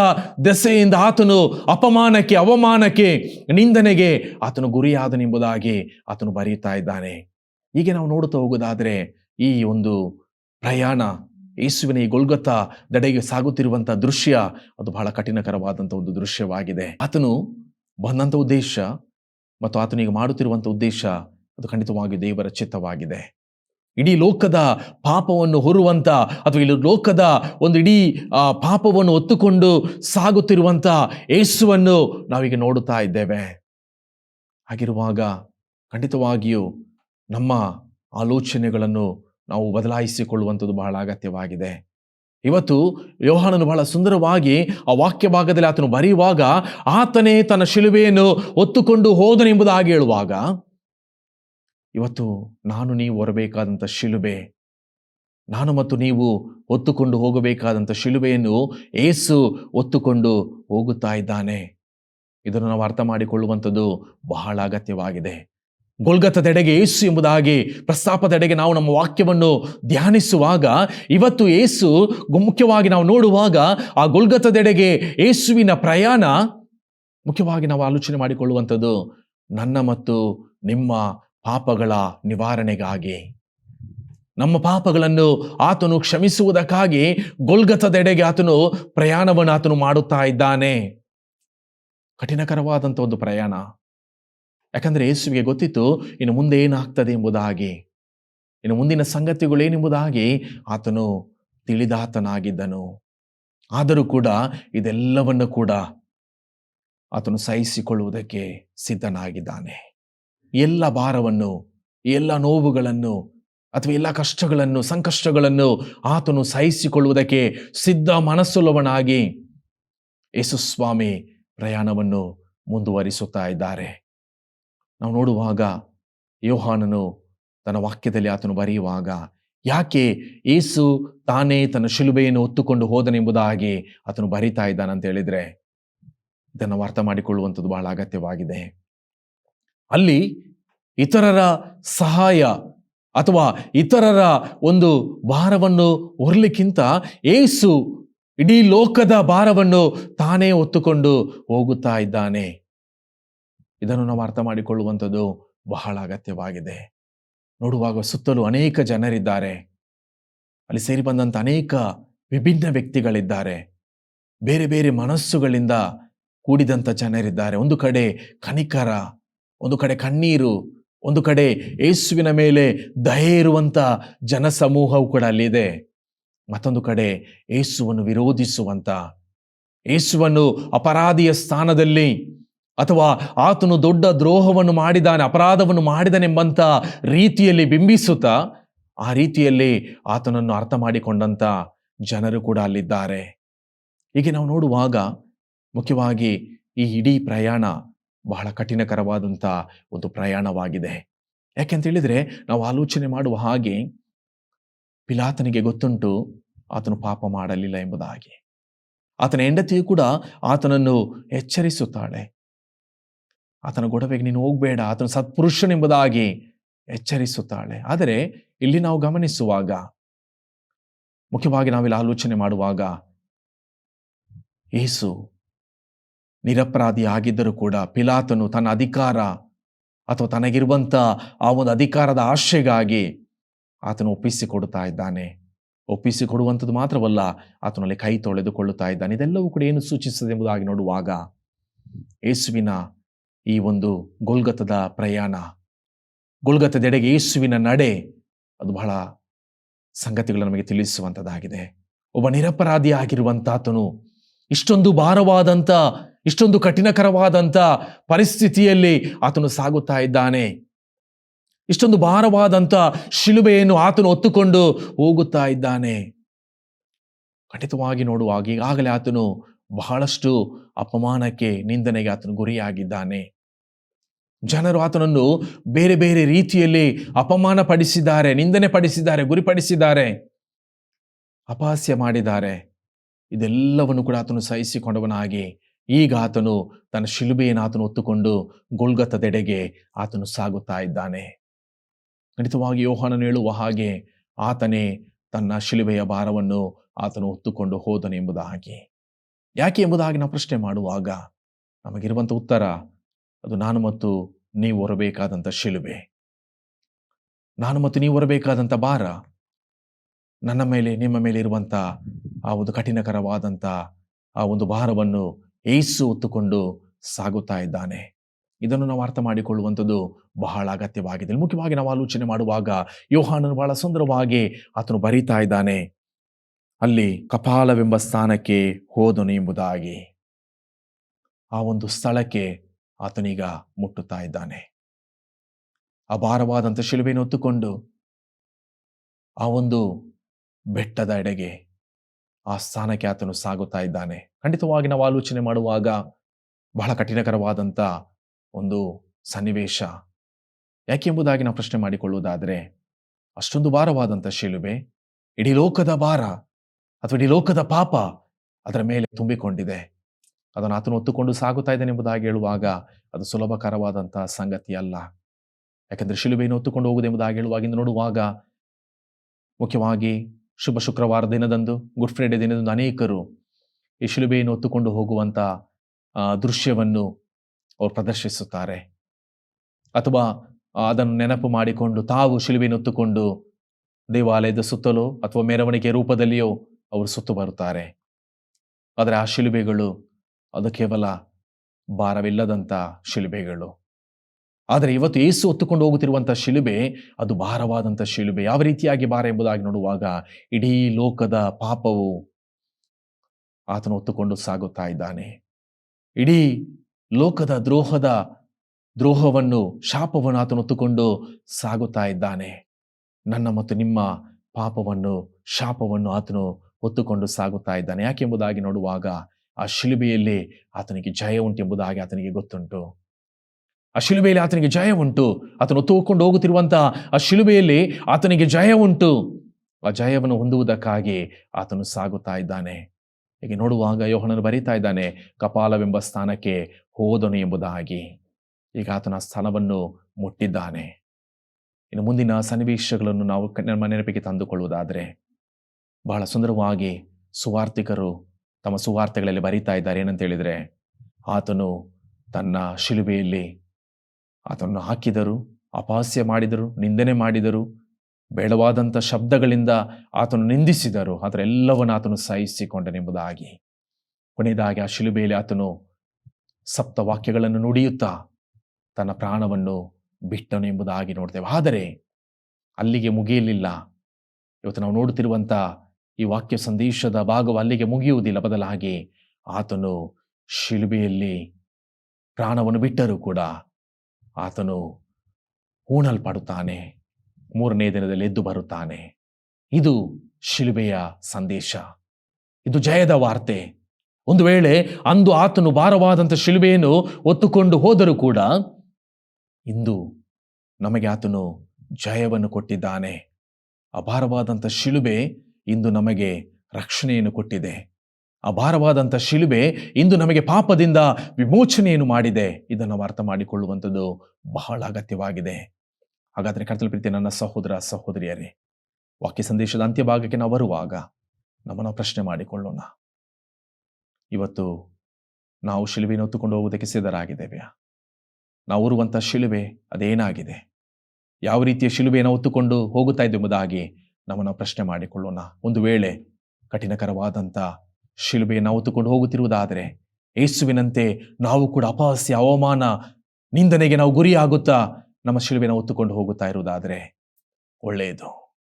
ದೆಸೆಯಿಂದ ಆತನು ಅಪಮಾನಕ್ಕೆ, ಅವಮಾನಕ್ಕೆ, ನಿಂದನೆಗೆ ಆತನು ಗುರಿಯಾದನೆಂಬುದಾಗಿ ಆತನು ಬರೆಯುತ್ತಾ ಇದ್ದಾನೆ. ಹೀಗೆ ನಾವು ನೋಡುತ್ತಾ ಹೋಗುವುದಾದರೆ ಈ ಒಂದು ಪ್ರಯಾಣ, ಯೇಸುವಿನ ಈ ಗೊಲ್ಗೊತ್ತ ದಡೆಗೆ ಸಾಗುತ್ತಿರುವಂಥ ದೃಶ್ಯ ಅದು ಬಹಳ ಕಠಿಣಕರವಾದಂಥ ಒಂದು ದೃಶ್ಯವಾಗಿದೆ. ಆತನು ಬಂದಂಥ ಉದ್ದೇಶ ಮತ್ತು ಆತನಿಗೆ ಮಾಡುತ್ತಿರುವಂಥ ಉದ್ದೇಶ ಅದು ಖಂಡಿತವಾಗಿ ದೇವರ ಚಿತ್ತವಾಗಿದೆ. ಇಡೀ ಲೋಕದ ಪಾಪವನ್ನು ಹೊರುವಂಥ ಅಥವಾ ಇಲ್ಲಿ ಲೋಕದ ಒಂದು ಇಡೀ ಪಾಪವನ್ನು ಒತ್ತುಕೊಂಡು ಸಾಗುತ್ತಿರುವಂಥ ಯೇಸುವನ್ನು ನಾವೀಗ ನೋಡುತ್ತಾ ಇದ್ದೇವೆ. ಹಾಗಿರುವಾಗ ಖಂಡಿತವಾಗಿಯೂ ನಮ್ಮ ಆಲೋಚನೆಗಳನ್ನು ನಾವು ಬದಲಾಯಿಸಿಕೊಳ್ಳುವಂಥದ್ದು ಬಹಳ ಅಗತ್ಯವಾಗಿದೆ. ಇವತ್ತು ಯೋಹಾನನು ಬಹಳ ಸುಂದರವಾಗಿ ಆ ವಾಕ್ಯ ಭಾಗದಲ್ಲಿ ಆತನು ಬರೆಯುವಾಗ, ಆತನೇ ತನ್ನ ಶಿಲುಬೆಯನ್ನು ಒತ್ತುಕೊಂಡು ಹೋದನೆಂಬುದಾಗಿ ಹೇಳುವಾಗ ಇವತ್ತು ನಾನು ನೀವು ಹೊರಬೇಕಾದಂಥ ಶಿಲುಬೆ. ನಾನು ಮತ್ತು ನೀವು ಹೊತ್ತುಕೊಂಡು ಹೋಗಬೇಕಾದಂಥ ಶಿಲುಬೆಯನ್ನು ಏಸು ಒತ್ತುಕೊಂಡು ಹೋಗುತ್ತಾ ಇದ್ದಾನೆ. ಇದನ್ನು ನಾವು ಅರ್ಥ ಮಾಡಿಕೊಳ್ಳುವಂಥದ್ದು ಬಹಳ ಅಗತ್ಯವಾಗಿದೆ. ಗೊಲ್ಗತ್ತದೆಡೆಗೆ ಏಸು ಎಂಬುದಾಗಿ ಪ್ರಸ್ತಾಪದೆಡೆಗೆ ನಾವು ನಮ್ಮ ವಾಕ್ಯವನ್ನು ಧ್ಯಾನಿಸುವಾಗ, ಇವತ್ತು ಏಸು ಮುಖ್ಯವಾಗಿ ನಾವು ನೋಡುವಾಗ ಆ ಗೊಲ್ಗತ್ತದೆಡೆಗೆ ಏಸುವಿನ ಪ್ರಯಾಣ ಮುಖ್ಯವಾಗಿ ನಾವು ಆಲೋಚನೆ ಮಾಡಿಕೊಳ್ಳುವಂಥದ್ದು ನನ್ನ ಮತ್ತು ನಿಮ್ಮ ಪಾಪಗಳ ನಿವಾರಣೆಗಾಗಿ. ನಮ್ಮ ಪಾಪಗಳನ್ನು ಆತನು ಕ್ಷಮಿಸುವುದಕ್ಕಾಗಿ ಗೊಲ್ಗತದೆಡೆಗೆ ಆತನು ಪ್ರಯಾಣವನ್ನು ಆತನು ಮಾಡುತ್ತಾ ಇದ್ದಾನೆ. ಕಠಿಣಕರವಾದಂಥ ಒಂದು ಪ್ರಯಾಣ. ಯಾಕಂದರೆ ಯೇಸುವಿಗೆ ಗೊತ್ತಿತ್ತು ಇನ್ನು ಮುಂದೆ ಏನಾಗ್ತದೆ ಎಂಬುದಾಗಿ. ಇನ್ನು ಮುಂದಿನ ಸಂಗತಿಗಳೇನೆಂಬುದಾಗಿ ಆತನು ತಿಳಿದಾತನಾಗಿದ್ದನು. ಆದರೂ ಕೂಡ ಇದೆಲ್ಲವನ್ನು ಕೂಡ ಆತನು ಸಹಿಸಿಕೊಳ್ಳುವುದಕ್ಕೆ ಸಿದ್ಧನಾಗಿದ್ದಾನೆ. ಎಲ್ಲ ಭಾರವನ್ನು, ಎಲ್ಲ ನೋವುಗಳನ್ನು ಅಥವಾ ಎಲ್ಲ ಕಷ್ಟಗಳನ್ನು, ಸಂಕಷ್ಟಗಳನ್ನು ಆತನು ಸಹಿಸಿಕೊಳ್ಳುವುದಕ್ಕೆ ಸಿದ್ಧ ಮನಸ್ಸುಳ್ಳವನಾಗಿ ಯೇಸುಸ್ವಾಮಿ ಪ್ರಯಾಣವನ್ನು ಮುಂದುವರಿಸುತ್ತಾ ಇದ್ದಾರೆ. ನಾವು ನೋಡುವಾಗ ಯೋಹಾನನು ತನ್ನ ವಾಕ್ಯದಲ್ಲಿ ಆತನು ಬರೆಯುವಾಗ, ಯಾಕೆ ಏಸು ತಾನೇ ತನ್ನ ಶಿಲುಬೆಯನ್ನು ಹೊತ್ತುಕೊಂಡು ಹೋದನೆಂಬುದಾಗಿ ಆತನು ಬರಿತಾ ಇದ್ದಾನಂತ ಹೇಳಿದ್ರೆ ಇದನ್ನು ಅರ್ಥ ಮಾಡಿಕೊಳ್ಳುವಂಥದ್ದು ಬಹಳ ಅಗತ್ಯವಾಗಿದೆ. ಅಲ್ಲಿ ಇತರರ ಸಹಾಯ ಅಥವಾ ಇತರರ ಒಂದು ಭಾರವನ್ನು ಹೊರಲಿಕ್ಕಿಂತ ಏಸು ಇಡೀ ಲೋಕದ ಭಾರವನ್ನು ತಾನೇ ಹೊತ್ತುಕೊಂಡು ಹೋಗುತ್ತಾ ಇದ್ದಾನೆ. ಇದನ್ನು ನಾವು ಅರ್ಥ ಮಾಡಿಕೊಳ್ಳುವಂಥದ್ದು ಬಹಳ ಅಗತ್ಯವಾಗಿದೆ. ನೋಡುವಾಗ ಸುತ್ತಲೂ ಅನೇಕ ಜನರಿದ್ದಾರೆ. ಅಲ್ಲಿ ಸೇರಿ ಬಂದಂಥ ಅನೇಕ ವಿಭಿನ್ನ ವ್ಯಕ್ತಿಗಳಿದ್ದಾರೆ. ಬೇರೆ ಬೇರೆ ಮನಸ್ಸುಗಳಿಂದ ಕೂಡಿದಂಥ ಜನರಿದ್ದಾರೆ. ಒಂದು ಕಡೆ ಕನಿಕರ ಒಂದು ಕಡೆ ಕಣ್ಣೀರು, ಒಂದು ಕಡೆ ಯೇಸುವಿನ ಮೇಲೆ ದಯೆ ಇರುವಂಥ ಜನಸಮೂಹವು ಕೂಡ ಅಲ್ಲಿದೆ ಮತ್ತೊಂದು ಕಡೆ ಯೇಸುವನ್ನು ವಿರೋಧಿಸುವಂಥ ಯೇಸುವನ್ನು ಅಪರಾಧಿಯ ಸ್ಥಾನದಲ್ಲಿ ಅಥವಾ ಆತನು ದೊಡ್ಡ ದ್ರೋಹವನ್ನು ಮಾಡಿದಾನೆ ಅಪರಾಧವನ್ನು ಮಾಡಿದನೆಂಬಂತ ರೀತಿಯಲ್ಲಿ ಬಿಂಬಿಸುತ್ತಾ, ಆ ರೀತಿಯಲ್ಲಿ ಆತನನ್ನು ಅರ್ಥ ಮಾಡಿಕೊಂಡಂಥ ಜನರು ಕೂಡ ಅಲ್ಲಿದ್ದಾರೆ. ಹೀಗೆ ನಾವು ನೋಡುವಾಗ ಮುಖ್ಯವಾಗಿ ಈ ಇಡೀ ಪ್ರಯಾಣ ಬಹಳ ಕಠಿಣಕರವಾದಂಥ ಒಂದು ಪ್ರಯಾಣವಾಗಿದೆ. ಯಾಕೆಂತೇಳಿದರೆ ನಾವು ಆಲೋಚನೆ ಮಾಡುವ ಹಾಗೆ ಪಿಲಾತನಿಗೆ ಗೊತ್ತುಂಟು, ಆತನು ಪಾಪ ಮಾಡಲಿಲ್ಲ ಎಂಬುದಾಗಿ. ಆತನ ಹೆಂಡತಿಯು ಕೂಡ ಆತನನ್ನು ಎಚ್ಚರಿಸುತ್ತಾಳೆ. ಆತನ ಗೊಡವೆಗೆ ನೀನು ಹೋಗಬೇಡ, ಆತನ ಸತ್ಪುರುಷನೆಂಬುದಾಗಿ ಎಚ್ಚರಿಸುತ್ತಾಳೆ. ಆದರೆ ಇಲ್ಲಿ ನಾವು ಗಮನಿಸುವಾಗ, ಮುಖ್ಯವಾಗಿ ನಾವಿಲ್ಲಿ ಆಲೋಚನೆ ಮಾಡುವಾಗ ಏಸು ನಿರಪರಾಧಿ ಆಗಿದ್ದರೂ ಕೂಡ ಪಿಲಾತನು ತನ್ನ ಅಧಿಕಾರ ಅಥವಾ ತನಗಿರುವಂಥ ಆ ಒಂದು ಅಧಿಕಾರದ ಆಶೆಗಾಗಿ ಆತನು ಒಪ್ಪಿಸಿಕೊಡುತ್ತಾ ಇದ್ದಾನೆ. ಒಪ್ಪಿಸಿಕೊಡುವಂಥದ್ದು ಮಾತ್ರವಲ್ಲ, ಆತನಲ್ಲಿ ಕೈ ತೊಳೆದುಕೊಳ್ಳುತ್ತಾ ಇದ್ದಾನೆ. ಇದೆಲ್ಲವೂ ಕೂಡ ಏನು ಸೂಚಿಸುತ್ತದೆ ಎಂಬುದಾಗಿ ನೋಡುವಾಗ ಯೇಸುವಿನ ಈ ಒಂದು ಗೊಲ್ಗತದ ಪ್ರಯಾಣ, ಗೊಲ್ಗತದೆಡೆಗೆ ಯೇಸುವಿನ ನಡೆ, ಅದು ಬಹಳ ಸಂಗತಿಗಳು ನಮಗೆ ತಿಳಿಸುವಂಥದ್ದಾಗಿದೆ. ಒಬ್ಬ ನಿರಪರಾಧಿ ಆಗಿರುವಂಥ ಆತನು ಇಷ್ಟೊಂದು ಭಾರವಾದಂಥ ಇಷ್ಟೊಂದು ಕಠಿಣಕರವಾದಂಥ ಪರಿಸ್ಥಿತಿಯಲ್ಲಿ ಆತನು ಸಾಗುತ್ತಾ ಇದ್ದಾನೆ. ಇಷ್ಟೊಂದು ಭಾರವಾದಂಥ ಶಿಲುಬೆಯನ್ನು ಆತನು ಹೊತ್ತುಕೊಂಡು ಹೋಗುತ್ತಾ ಇದ್ದಾನೆ. ಖಂಡಿತವಾಗಿ ನೋಡುವಾಗ ಈಗಾಗಲೇ ಆತನು ಬಹಳಷ್ಟು ಅಪಮಾನಕ್ಕೆ, ನಿಂದನೆಗೆ ಆತನು ಗುರಿಯಾಗಿದ್ದಾನೆ. ಜನರು ಆತನನ್ನು ಬೇರೆ ಬೇರೆ ರೀತಿಯಲ್ಲಿ ಅಪಮಾನ ಪಡಿಸಿದ್ದಾರೆ ನಿಂದನೆ ಪಡಿಸಿದ್ದಾರೆ ಗುರಿಪಡಿಸಿದ್ದಾರೆ, ಅಪಹಾಸ್ಯ ಮಾಡಿದ್ದಾರೆ. ಇದೆಲ್ಲವನ್ನು ಕೂಡ ಆತನು ಸಹಿಸಿಕೊಂಡವನಾಗಿ ಈಗ ಆತನು ತನ್ನ ಶಿಲುಬೆಯನ್ನು ಆತನು ಹೊತ್ತುಕೊಂಡು ಗೊಳ್ಗತ್ತದೆಡೆಗೆ ಆತನು ಸಾಗುತ್ತಾ ಇದ್ದಾನೆ. ಖಂಡಿತವಾಗಿ ಯೋಹಾನನು ಹೇಳುವ ಹಾಗೆ ಆತನೇ ತನ್ನ ಶಿಲುಬೆಯ ಭಾರವನ್ನು ಆತನು ಹೊತ್ತುಕೊಂಡು ಹೋದನು ಎಂಬುದಾಗಿ. ಯಾಕೆ ಎಂಬುದಾಗಿ ನಾವು ಪ್ರಶ್ನೆ ಮಾಡುವಾಗ ನಮಗಿರುವಂಥ ಉತ್ತರ, ಅದು ನಾನು ಮತ್ತು ನೀವು ಹೊರಬೇಕಾದಂಥ ಶಿಲುಬೆ. ನಾನು ಮತ್ತು ನೀವು ಹೊರಬೇಕಾದಂಥ ಭಾರ, ನನ್ನ ಮೇಲೆ, ನಿಮ್ಮ ಮೇಲೆ ಇರುವಂಥ ಆ ಒಂದು ಕಠಿಣಕರವಾದಂಥ ಆ ಒಂದು ಭಾರವನ್ನು ಏಸು ಹೊತ್ತುಕೊಂಡು ಸಾಗುತ್ತಾ ಇದ್ದಾನೆ. ಇದನ್ನು ನಾವು ಅರ್ಥ ಮಾಡಿಕೊಳ್ಳುವಂಥದ್ದು ಬಹಳ ಅಗತ್ಯವಾಗಿದೆ. ಮುಖ್ಯವಾಗಿ ನಾವು ಆಲೋಚನೆ ಮಾಡುವಾಗ ಯೋಹಾನನು ಬಹಳ ಸುಂದರವಾಗಿ ಆತನು ಬರೀತಾ ಇದ್ದಾನೆ. ಅಲ್ಲಿ ಕಪಾಲವೆಂಬ ಸ್ಥಾನಕ್ಕೆ ಹೋದನು ಎಂಬುದಾಗಿ. ಆ ಒಂದು ಸ್ಥಳಕ್ಕೆ ಆತನೀಗ ಮುಟ್ಟುತ್ತಾ ಇದ್ದಾನೆ. ಆ ಭಾರವಾದಂಥ ಶಿಲುಬೆಯನ್ನು ಹೊತ್ತುಕೊಂಡು ಆ ಒಂದು ಬೆಟ್ಟದ ಎಡೆಗೆ ಆ ಸ್ಥಾನಕ್ಕೆ ಆತನು ಸಾಗುತ್ತಾ ಇದ್ದಾನೆ. ಖಂಡಿತವಾಗಿ ನಾವು ಆಲೋಚನೆ ಮಾಡುವಾಗ ಬಹಳ ಕಠಿಣಕರವಾದಂಥ ಒಂದು ಸನ್ನಿವೇಶ. ಯಾಕೆಂಬುದಾಗಿ ನಾವು ಪ್ರಶ್ನೆ ಮಾಡಿಕೊಳ್ಳುವುದಾದರೆ, ಅಷ್ಟೊಂದು ಭಾರವಾದಂಥ ಶಿಲುಬೆ ಇಡೀ ಲೋಕದ ಭಾರ ಅಥವಾ ಇಡೀ ಲೋಕದ ಪಾಪ ಅದರ ಮೇಲೆ ತುಂಬಿಕೊಂಡಿದೆ. ಅದನ್ನು ಆತನು ಒತ್ತುಕೊಂಡು ಸಾಗುತ್ತಾ ಇದ್ದಾನೆ ಎಂಬುದಾಗಿ ಹೇಳುವಾಗ ಅದು ಸುಲಭಕರವಾದಂಥ ಸಂಗತಿ ಅಲ್ಲ. ಯಾಕಂದರೆ ಶಿಲುಬೆಯನ್ನು ಒತ್ತುಕೊಂಡು ಹೋಗುವುದೆಂಬುದಾಗಿ ಹೇಳುವಾಗ ಇಂದು ನೋಡುವಾಗ ಮುಖ್ಯವಾಗಿ ಶುಭ ಶುಕ್ರವಾರ ದಿನದಂದು ಗುಡ್ ಫ್ರೈಡೆ ದಿನದಂದು ಅನೇಕರು ಈ ಶಿಲುಬೆಯನ್ನು ಹೊತ್ತುಕೊಂಡು ಹೋಗುವಂಥ ದೃಶ್ಯವನ್ನು ಅವರು ಪ್ರದರ್ಶಿಸುತ್ತಾರೆ. ಅಥವಾ ಅದನ್ನು ನೆನಪು ಮಾಡಿಕೊಂಡು ತಾವು ಶಿಲುಬೆಯನ್ನು ಹೊತ್ತುಕೊಂಡು ದೇವಾಲಯದ ಸುತ್ತಲೋ ಅಥವಾ ಮೆರವಣಿಗೆ ರೂಪದಲ್ಲಿಯೋ ಅವರು ಸುತ್ತು ಬರುತ್ತಾರೆ. ಆದರೆ ಆ ಶಿಲುಬೆಗಳು ಅದು ಕೇವಲ ಭಾರವಿಲ್ಲದಂಥ ಶಿಲುಬೆಗಳು. ಆದರೆ ಇವತ್ತು ಏಸು ಹೊತ್ತುಕೊಂಡು ಹೋಗುತ್ತಿರುವಂಥ ಶಿಲುಬೆ, ಅದು ಭಾರವಾದಂಥ ಶಿಲುಬೆ. ಯಾವ ರೀತಿಯಾಗಿ ಭಾರ ಎಂಬುದಾಗಿ ನೋಡುವಾಗ ಇಡೀ ಲೋಕದ ಪಾಪವು ಆತನು ಹೊತ್ತುಕೊಂಡು ಸಾಗುತ್ತಾ ಇದ್ದಾನೆ. ಇಡೀ ಲೋಕದ ದ್ರೋಹದ ದ್ರೋಹವನ್ನು, ಶಾಪವನ್ನು ಆತನು ಹೊತ್ತುಕೊಂಡು ಸಾಗುತ್ತಾ ಇದ್ದಾನೆ. ನನ್ನ ಮತ್ತು ನಿಮ್ಮ ಪಾಪವನ್ನು, ಶಾಪವನ್ನು ಆತನು ಹೊತ್ತುಕೊಂಡು ಸಾಗುತ್ತಾ ಇದ್ದಾನೆ. ಯಾಕೆಂಬುದಾಗಿ ನೋಡುವಾಗ ಆ ಶಿಲುಬೆಯಲ್ಲಿ ಆತನಿಗೆ ಜಯ ಉಂಟೆಂಬುದಾಗಿ ಆತನಿಗೆ ಗೊತ್ತುಂಟು. ಆ ಶಿಲುಬೆಯಲ್ಲಿ ಆತನಿಗೆ ಜಯ ಉಂಟು. ಆತನು ತೂಕೊಂಡು ಹೋಗುತ್ತಿರುವಂತಹ ಆ ಶಿಲುಬೆಯಲ್ಲಿ ಆತನಿಗೆ ಜಯ ಉಂಟು. ಆ ಜಯವನ್ನು ಹೊಂದುವುದಕ್ಕಾಗಿ ಆತನು ಸಾಗುತ್ತಾ ಇದ್ದಾನೆ. ಹೀಗೆ ನೋಡುವಾಗ ಯೋಹನನು ಬರೀತಾ ಇದ್ದಾನೆ, ಕಪಾಲವೆಂಬ ಸ್ಥಾನಕ್ಕೆ ಹೋದನು ಎಂಬುದಾಗಿ. ಈಗ ಆತನ ಸ್ಥಾನವನ್ನು ಮುಟ್ಟಿದ್ದಾನೆ. ಇನ್ನು ಮುಂದಿನ ಸನ್ನಿವೇಶಗಳನ್ನು ನಾವು ನಮ್ಮ ನೆನಪಿಗೆ ತಂದುಕೊಳ್ಳುವುದಾದರೆ, ಬಹಳ ಸುಂದರವಾಗಿ ಸುವಾರ್ಥಿಕರು ತಮ್ಮ ಸುವಾರ್ತೆಗಳಲ್ಲಿ ಬರೀತಾ ಇದ್ದಾರೆ. ಏನಂತ ಹೇಳಿದರೆ, ಆತನು ತನ್ನ ಶಿಲುಬೆಯಲ್ಲಿ ಆತನನ್ನು ಹಾಕಿದರು, ಅಪಹಾಸ್ಯ ಮಾಡಿದರು, ನಿಂದನೆ ಮಾಡಿದರು. ಬೇಡವಾದಂಥ ಶಬ್ದಗಳಿಂದ ಆತನು ನಿಂದಿಸಿದರು. ಆದರೆ ಎಲ್ಲವನ್ನು ಆತನು ಸಹಿಸಿಕೊಂಡನೆಂಬುದಾಗಿ ಕೊನೆಯದಾಗಿ ಆ ಶಿಲುಬೆಯಲ್ಲಿ ಆತನು ಸಪ್ತ ವಾಕ್ಯಗಳನ್ನು ನುಡಿಯುತ್ತಾ ತನ್ನ ಪ್ರಾಣವನ್ನು ಬಿಟ್ಟನು ಎಂಬುದಾಗಿ ನೋಡ್ತೇವೆ. ಆದರೆ ಅಲ್ಲಿಗೆ ಮುಗಿಯಲಿಲ್ಲ. ಇವತ್ತು ನಾವು ನೋಡುತ್ತಿರುವಂಥ ಈ ವಾಕ್ಯ ಸಂದೇಶದ ಭಾಗವು ಅಲ್ಲಿಗೆ ಮುಗಿಯುವುದಿಲ್ಲ. ಬದಲಾಗಿ ಆತನು ಶಿಲುಬೆಯಲ್ಲಿ ಪ್ರಾಣವನ್ನು ಬಿಟ್ಟರೂ ಕೂಡ ಆತನು ಹೂಣಲ್ಪಡುತ್ತಾನೆ, ಮೂರನೇ ದಿನದಲ್ಲಿ ಎದ್ದು ಬರುತ್ತಾನೆ. ಇದು ಶಿಲುಬೆಯ ಸಂದೇಶ. ಇದು ಜಯದ ವಾರ್ತೆ. ಒಂದು ವೇಳೆ ಅಂದು ಆತನು ಭಾರವಾದಂಥ ಶಿಲುಬೆಯನ್ನು ಒತ್ತುಕೊಂಡು ಹೋದರೂ ಕೂಡ ಇಂದು ನಮಗೆ ಆತನು ಜಯವನ್ನು ಕೊಟ್ಟಿದ್ದಾನೆ. ಅಭಾರವಾದಂಥ ಶಿಲುಬೆ ಇಂದು ನಮಗೆ ರಕ್ಷಣೆಯನ್ನು ಕೊಟ್ಟಿದೆ. ಅಭಾರವಾದಂಥ ಶಿಲುಬೆ ಇಂದು ನಮಗೆ ಪಾಪದಿಂದ ವಿಮೋಚನೆಯನ್ನು ಮಾಡಿದೆ. ಇದನ್ನು ನಾವು ಅರ್ಥ ಮಾಡಿಕೊಳ್ಳುವಂಥದ್ದು ಬಹಳ ಅಗತ್ಯವಾಗಿದೆ. ಹಾಗಾದರೆ ಕರ್ತಲ ಪ್ರೀತಿ ನನ್ನ ಸಹೋದರ, ಸಹೋದರಿಯರೇ, ವಾಕ್ಯ ಸಂದೇಶದ ಅಂತ್ಯಭಾಗಕ್ಕೆ ನಾವು ಬರುವಾಗ ನಮ್ಮನ್ನು ಪ್ರಶ್ನೆ ಮಾಡಿಕೊಳ್ಳೋಣ. ಇವತ್ತು ನಾವು ಶಿಲುಬೆಯನ್ನು ಹೊತ್ತುಕೊಂಡು ಹೋಗುವುದಕ್ಕೆ ಸಿದ್ಧರಾಗಿದ್ದೇವೆ. ನಾವು ಇರುವಂಥ ಶಿಲುಬೆ ಅದೇನಾಗಿದೆ? ಯಾವ ರೀತಿಯ ಶಿಲುಬೆಯನ್ನು ಹೊತ್ತುಕೊಂಡು ಹೋಗುತ್ತಾ ಎಂಬುದಾಗಿ ನಮ್ಮನ್ನು ಪ್ರಶ್ನೆ ಮಾಡಿಕೊಳ್ಳೋಣ. ಒಂದು ವೇಳೆ ಕಠಿಣಕರವಾದಂಥ ಶಿಲುಬೆಯನ್ನು ಹೊತ್ತುಕೊಂಡು ಹೋಗುತ್ತಿರುವುದಾದರೆ ಯೇಸುವಿನಂತೆ ನಾವು ಕೂಡ ಅಪಹಾಸ್ಯ, ಅವಮಾನ, ನಿಂದನೆಗೆ ನಾವು ಗುರಿಯಾಗುತ್ತಾ ನಮ್ಮ ಶಿಲುಬೆಯನ್ನು ಹೊತ್ತುಕೊಂಡು ಹೋಗುತ್ತಾ ಇರುವುದಾದರೆ ಒಳ್ಳೆಯದು.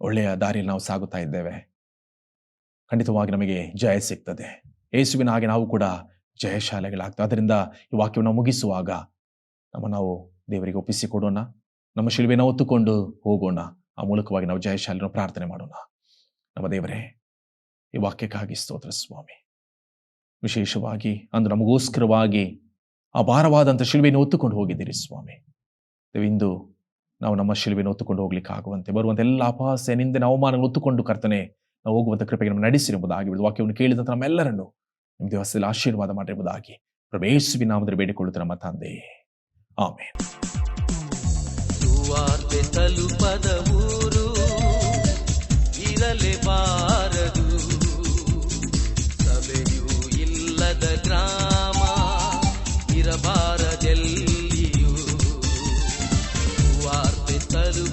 ಒಳ್ಳೆಯ ದಾರಿಯಲ್ಲಿ ನಾವು ಸಾಗುತ್ತಾ ಇದ್ದೇವೆ. ಖಂಡಿತವಾಗಿ ನಮಗೆ ಜಯ ಸಿಗ್ತದೆ. ಯೇಸುವಿನ ಹಾಗೆ ನಾವು ಕೂಡ ಜಯಶಾಲೆಗಳಾಗ್ತವೆ. ಅದರಿಂದ ಈ ವಾಕ್ಯವನ್ನು ಮುಗಿಸುವಾಗ ನಮ್ಮ ನಾವು ದೇವರಿಗೆ ಒಪ್ಪಿಸಿಕೊಡೋಣ. ನಮ್ಮ ಶಿಲುಬೆಯನ್ನು ಹೊತ್ತುಕೊಂಡು ಹೋಗೋಣ. ಆ ಮೂಲಕವಾಗಿ ನಾವು ಜಯಶಾಲೆಯನ್ನು ಪ್ರಾರ್ಥನೆ ಮಾಡೋಣ. ನಮ್ಮ ದೇವರೇ ಈ ವಾಕ್ಯಕ್ಕಾಗಿ ಸ್ತೋತ್ರ ಸ್ವಾಮಿ. ವಿಶೇಷವಾಗಿ ಅಂದು ನಮಗೋಸ್ಕರವಾಗಿ ಆ ಭಾರವಾದಂಥ ಶಿಲುಬೆಯನ್ನು ಒತ್ತುಕೊಂಡು ಹೋಗಿದ್ದೀರಿ ಸ್ವಾಮಿ. ಇಂದು ನಾವು ನಮ್ಮ ಶಿಲುಬೆಯನ್ನು ಒತ್ತುಕೊಂಡು ಹೋಗ್ಲಿಕ್ಕೆ ಆಗುವಂತೆ ಬರುವಂಥ ಎಲ್ಲ ಅಪಹಾಸ್ಯ, ನಿಂದಿನ ಅವಮಾನಗಳು ಒತ್ತುಕೊಂಡು ಕರ್ತನೆ, ನಾವು ಹೋಗುವಂಥ ಕೃಪೆಗೆ ನಮ್ಮ ನಡೆಸಿರುವುದಾಗಿ ವಾಕ್ಯವನ್ನು ಕೇಳಿದಂಥ ನಮ್ಮೆಲ್ಲರನ್ನು ನಿಮ್ಮ ದಿವಸದಲ್ಲಿ ಆಶೀರ್ವಾದ ಮಾಡಿರುವುದಾಗಿ ಪ್ರವೇಶಿಸಿ ನಾಮದಲ್ಲಿ ಬೇಡಿಕೊಳ್ಳುತ್ತೆ ನಮ್ಮ ತಂದೆ. ಆಮೇಲೆ ತಲುಪದ ಊರು ಗ್ರಾಮ ಇರಬಾರದೆಲ್ಲಿಯೂ ವಾರ್ತೆ ತಲು